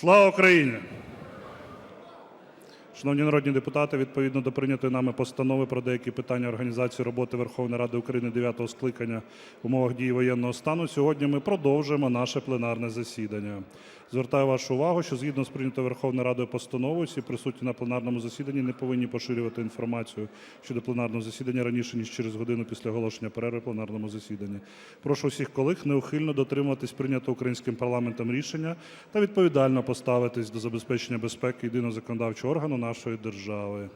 Слава Україні! Шановні народні депутати, відповідно до прийнятої нами постанови про деякі питання організації роботи Верховної Ради України 9 скликання в умовах дії воєнного стану, сьогодні ми продовжуємо наше пленарне засідання. Звертаю вашу увагу, що згідно з прийнятою Верховною Радою постановою, всі присутні на пленарному засіданні не повинні поширювати інформацію щодо пленарного засідання раніше ніж через годину після оголошення перерви пленарному засіданні. Прошу всіх колег неухильно дотримуватись прийнятого українським парламентом рішення та відповідально поставитись до забезпечення безпеки єдиного законодавчого органу нашої держави.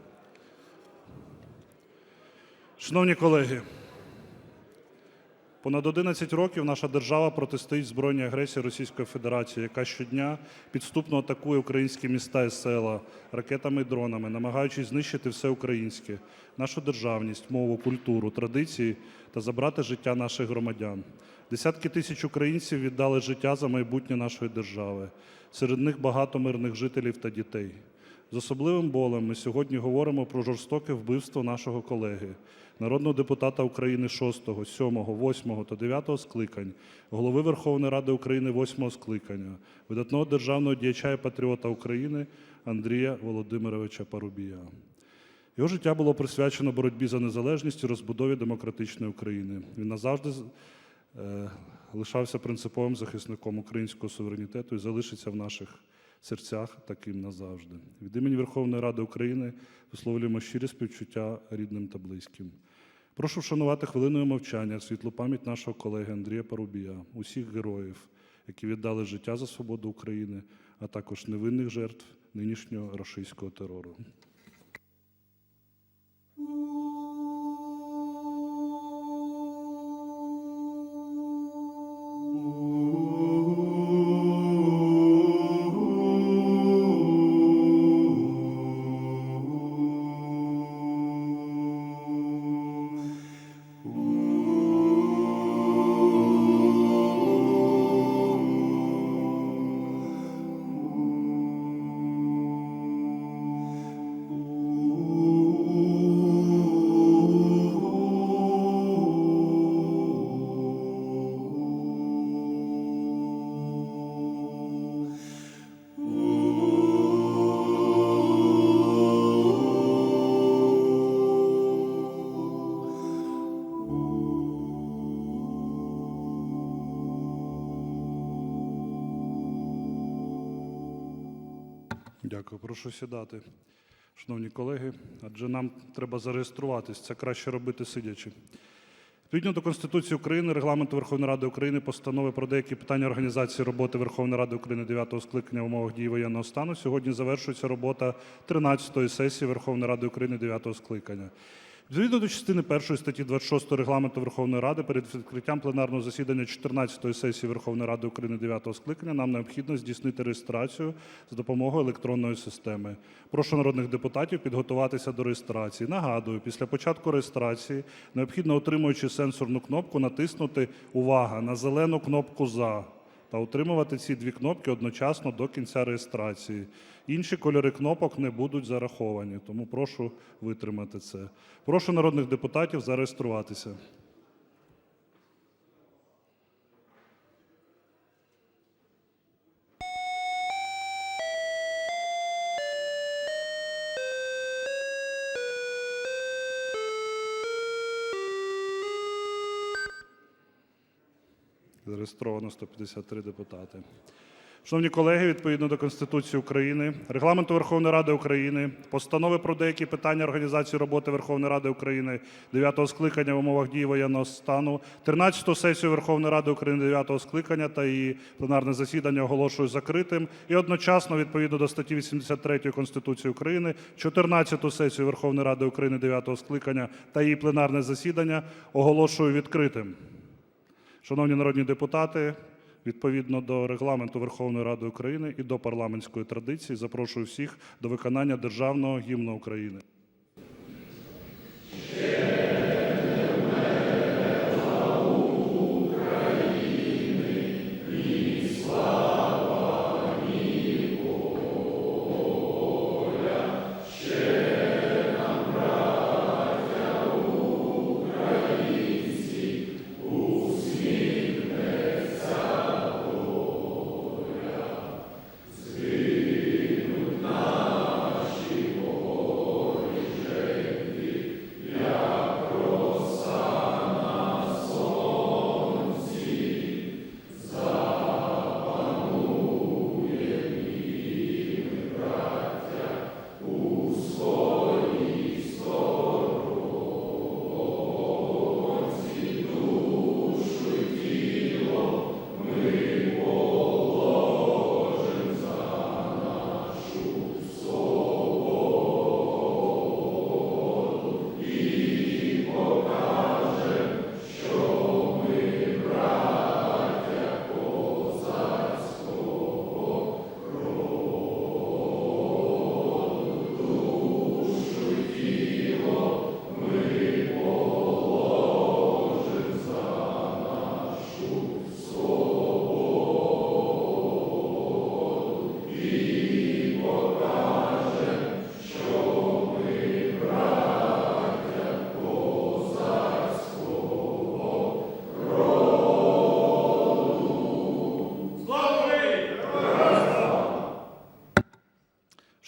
Шановні колеги, Понад 11 років наша держава протистоїть збройній агресії Російської Федерації, яка щодня підступно атакує українські міста і села ракетами і дронами, намагаючись знищити все українське, нашу державність, мову, культуру, традиції та забрати життя наших громадян. Десятки тисяч українців віддали життя за майбутнє нашої держави. Серед них багато мирних жителів та дітей. З особливим болем ми сьогодні говоримо про жорстоке вбивство нашого колеги, народного депутата України 6, 7, 8 та 9 скликань, голови Верховної Ради України 8 скликання, видатного державного діяча і патріота України Андрія Володимировича Парубія. Його життя було присвячено боротьбі за незалежність і розбудові демократичної України. Він назавжди е, лишався принциповим захисником українського суверенітету і залишиться в наших серцях таким назавжди. Від імені Верховної Ради України висловлюємо щирі співчуття рідним та близьким. Прошу вшанувати хвилиною мовчання світлу пам'ять нашого колеги Андрія Парубія, усіх героїв, які віддали життя за свободу України, а також невинних жертв нинішнього рашистського терору. Дякую, прошу сідати. Шановні колеги, адже нам треба зареєструватись, це краще робити сидячи. Відповідно до Конституції України, Регламенту Верховної Ради України, постанови про деякі питання організації роботи Верховної Ради України 9 скликання в умовах дії воєнного стану, сьогодні завершується робота 13-ї сесії Верховної Ради України 9 скликання. Відповідно до частини 1 статті 26 Регламенту Верховної Ради перед відкриттям пленарного засідання 14-ї сесії Верховної Ради України 9 скликання нам необхідно здійснити реєстрацію з допомогою електронної системи. Прошу народних депутатів підготуватися до реєстрації. Нагадую, після початку реєстрації необхідно, отримуючи сенсорну кнопку, натиснути увага на зелену кнопку за та утримувати ці дві кнопки одночасно до кінця реєстрації. Інші кольори кнопок не будуть зараховані, тому прошу витримати це. Прошу народних депутатів зареєструватися. Зареєстровано 153 депутати. Шановні колеги, відповідно до Конституції України, Регламенту Верховної Ради України, постанови про деякі питання організації роботи Верховної Ради України 9 скликання в умовах дії воєнного стану, 13-ту сесію Верховної Ради України 9 скликання та її пленарне засідання оголошую закритим і одночасно, відповідно до статті 83 Конституції України, 14-ту сесію Верховної Ради України 9 скликання та її пленарне засідання оголошую відкритим. Шановні народні депутати, відповідно до регламенту Верховної Ради України і до парламентської традиції, запрошую всіх до виконання державного гімну України.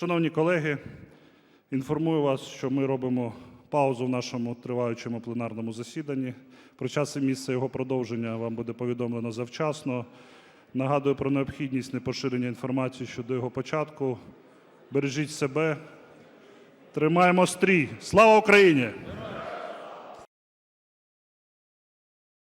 Шановні колеги, інформую вас, що ми робимо паузу в нашому триваючому пленарному засіданні. Про час і місце його продовження вам буде повідомлено завчасно. Нагадую про необхідність непоширення інформації щодо його початку. Бережіть себе. Тримаємо стрій. Слава Україні!